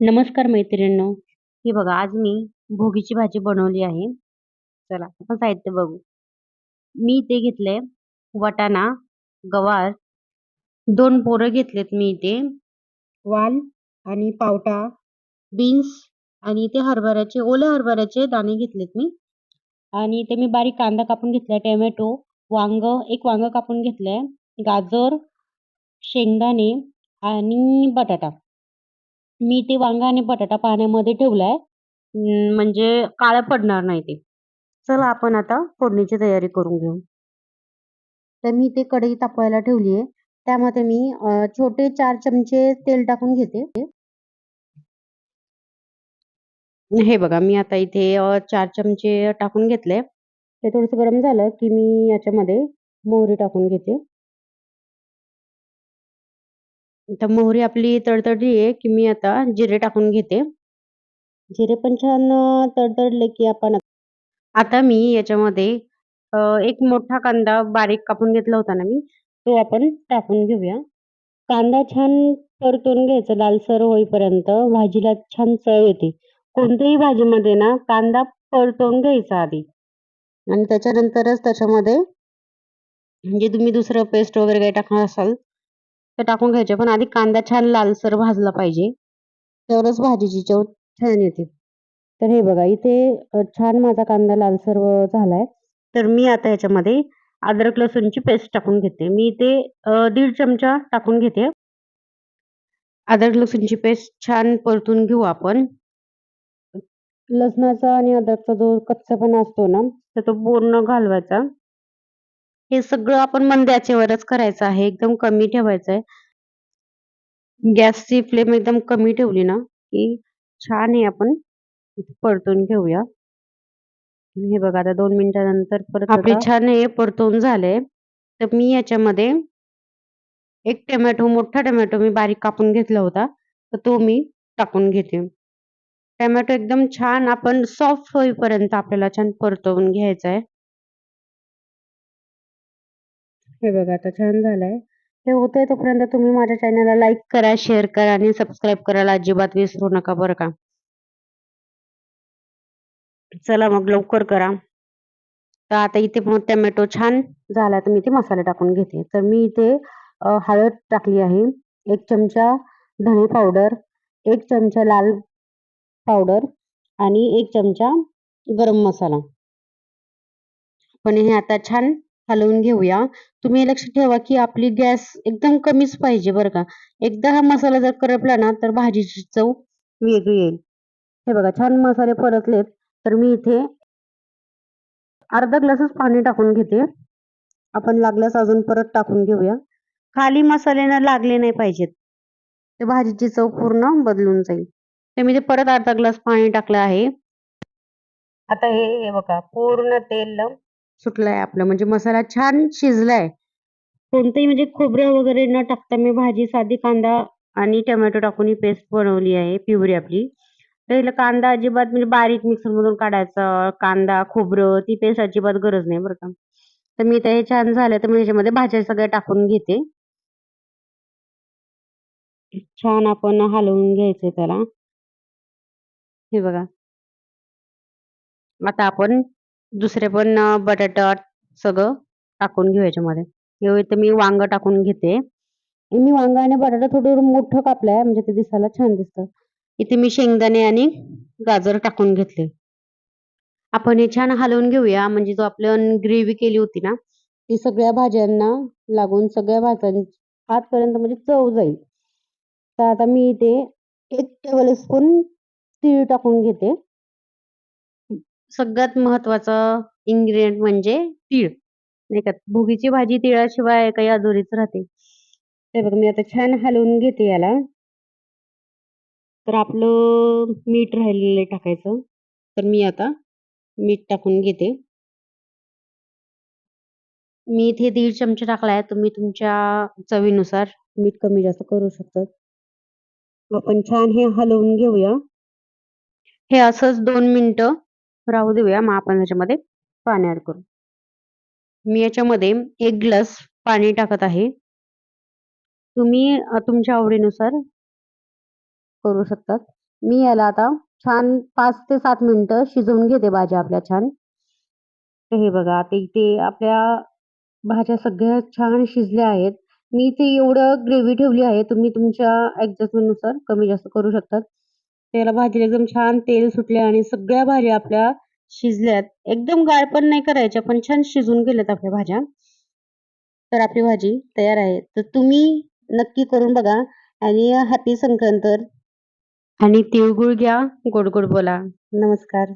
नमस्कार मैत्रिणींनो. हे बघा आज मी भोगीची भाजी बनवली आहे. चला आपण साहित्य बघू. मी इथे घेतलंय वाटाणा, गवार, दोन पोरं घेतलेत मी इथे, वाल आणि पावटा, बीन्स आणि इथे हरभऱ्याचे ओल्या हरभऱ्याचे दाणे घेतलेत मी आणि इथे मी बारीक कांदा कापून घेतलाय, टोमॅटो, वांग, एक वांग कापून घेतलंय, गाजर, शेंगदाणे आणि बटाटा. मी ते वांगा आणि बटाटा पाण्यामध्ये ठेवलाय अं, म्हणजे काळं पडणार नाही ते. चला आपण आता फोडणीची तयारी करून घेऊ. तर मी ते कढई तापवायला ठेवली आहे. त्यामध्ये मी अ, छोटे 4 चमचे तेल टाकून घेते. हे बघा मी आता इथे अ, 4 चमचे टाकून घेतले. ते थोडंसं गरम झालं की मी याच्यामध्ये मोहरी टाकून घेते. तर मोहरी आपली तडतडली आहे की मी आता जिरे टाकून घेते. जिरे पण छान तडतडले की आपण आता मी याच्यामध्ये एक मोठा कांदा बारीक कापून घेतला होता ना मी, तो आपण टाकून घेऊया. कांदा छान परतून घ्यायचा लालसर होईपर्यंत. भाजीला छान चव येते. कोणत्याही भाजीमध्ये ना कांदा परतून घ्यायचा आधी आणि त्याच्यानंतरच त्याच्यामध्ये म्हणजे तुम्ही दुसरं पेस्ट वगैरे काही टाकणार असाल तर टाकून घ्यायचे. पण आधी कांदा छान लालसर भाजला पाहिजे. तरच भाजीची चव छान येते. तर हे बघा इथे छान माझा कांदा लालसर झालाय. तर मी आता ह्याच्यामध्ये अद्रक लसूणची पेस्ट टाकून घेते. मी इथे दीड चमचा टाकून घेते. अद्रक लसूणची पेस्ट छान परतून घेऊ आपण. लसणाचा आणि अद्रकचा जो कच्चापणा असतो ना, तर तो पूर्ण घालवायचा. हे सगळं आपण मंद आचेवरच करायचं आहे. एकदम कमी ठेवायचं आहे. गॅसची फ्लेम एकदम कमी ठेवली ना, की छान हे आपण परतून घेऊया. हे बघा आता 2 मिनिटानंतर परत आपले छान हे परतून झाले. तर मी याच्यामध्ये एक टोमॅटो, मोठा टोमॅटो मी बारीक कापून घेतला होता. तर तो मी टाकून घेते. टोमॅटो एकदम छान आपण सॉफ्ट होईपर्यंत आपल्याला छान परतवून घ्यायचा आहे. हे बघा आता छान झालंय. हे होतंय तोपर्यंत तुम्ही माझ्या चॅनलला लाईक करा, शेअर करा आणि सबस्क्राईब करायला अजिबात विसरू नका बरं का. चला मग लवकर करा. तर आता इथे पण टोमॅटो छान झाला तर मी इथे मसाले टाकून घेते. तर मी इथे हळद टाकली आहे. एक चमचा धने पावडर, एक चमचा लाल पावडर आणि एक चमचा गरम मसाला. पण हे आता छान हलवून घेऊया. तुम्ही हे लक्षात ठेवा की आपली गॅस एकदम कमीच पाहिजे बरं का. एकदा हा मसाला जर करपला ना, तर भाजीची चव वेगळी येईल. हे बघा छान मसाले परतलेत. तर मी इथे अर्धा ग्लासच पाणी टाकून घेते. आपण लागल्यास अजून परत टाकून घेऊया. खाली मसाले ना लागले नाही पाहिजेत. ते भाजीची चव पूर्ण बदलून जाईल. तर मी ते परत अर्धा ग्लास पाणी टाकलं आहे. आता हे हे बघा पूर्ण तेल सुटलंय आपलं म्हणजे मसाला छान शिजलाय. कोणतंही म्हणजे खोबरं वगैरे न टाकता मी भाजी साधी कांदा आणि टोमॅटो टाकून ही पेस्ट बनवली आहे पिवरी आपली. तर कांदा अजिबात म्हणजे बारीक मिक्सरमधून काढायचा, कांदा, खोबरं ती पेस्ट अजिबात गरज नाही बरं का. तर मी ते छान झालं तर मी ह्याच्यामध्ये भाज्या सगळ्या टाकून घेते. छान आपण हलवून घ्यायचंय त्याला. हे बघा. आता आपण दुसरे पण बटाटा सगळं टाकून घेऊ याच्यामध्ये. घेऊ तर मी वांग टाकून घेते. मी वांग आणि बटाटा थोडं मोठं कापलंय म्हणजे ते दिसायला छान दिसतं. इथे मी शेंगदाणे आणि गाजर टाकून घेतले. आपण हे छान हलवून घेऊया म्हणजे जो आपण ग्रेव्ही केली होती ना, ती सगळ्या भाज्यांना लागून सगळ्या भाज्यां आजपर्यंत म्हणजे चव जाईल. तर आता मी इथे एक टेबल स्पून तीळ टाकून घेते. सगळ्यात महत्त्वाचं इन्ग्रीडियंट म्हणजे तीळ. नाही का. भोगीची भाजी तिळाशिवाय काही अधुरीच राहते. हे बघा मी आता छान हलवून घेते याला. तर आपलं मीठ राहिलेलं टाकायचं. तर मी आता मीठ टाकून घेते. मी इथे दीड चमचा टाकलाय. तुम्ही तुमच्या चवीनुसार मीठ कमी जास्त करू शकतात. आपण छान हे हलवून घेऊया. हे असंच दोन मिनटं राहू देऊया. मग आपण ह्याच्यामध्ये पाणी ॲड करू. मी याच्यामध्ये एक ग्लास पाणी टाकत आहे. तुम्ही तुमच्या आवडीनुसार करू शकतात. मी याला आता छान पाच ते सात मिनटं शिजवून घेते भाज्या आपल्या छान. तर हे बघा आता इथे आपल्या भाज्या सगळ्या छान शिजल्या आहेत. मी इथे एवढं ग्रेव्ही ठेवली आहे. तुम्ही तुमच्या ॲडजस्टमेंटनुसार कमी जास्त करू शकतात. त्याला भाजीला एकदम छान तेल सुटले आणि सगळ्या भाज्या आपल्या शिजल्यात. एकदम गाळ पण नाही करायच्या, पण छान शिजून गेल्यात आपल्या भाज्या. तर आपली भाजी तयार आहे. तर तुम्ही नक्की करून बघा आणि हॅपी संक्रांत आणि तिळगुळ घ्या, गोड गोड बोला. नमस्कार.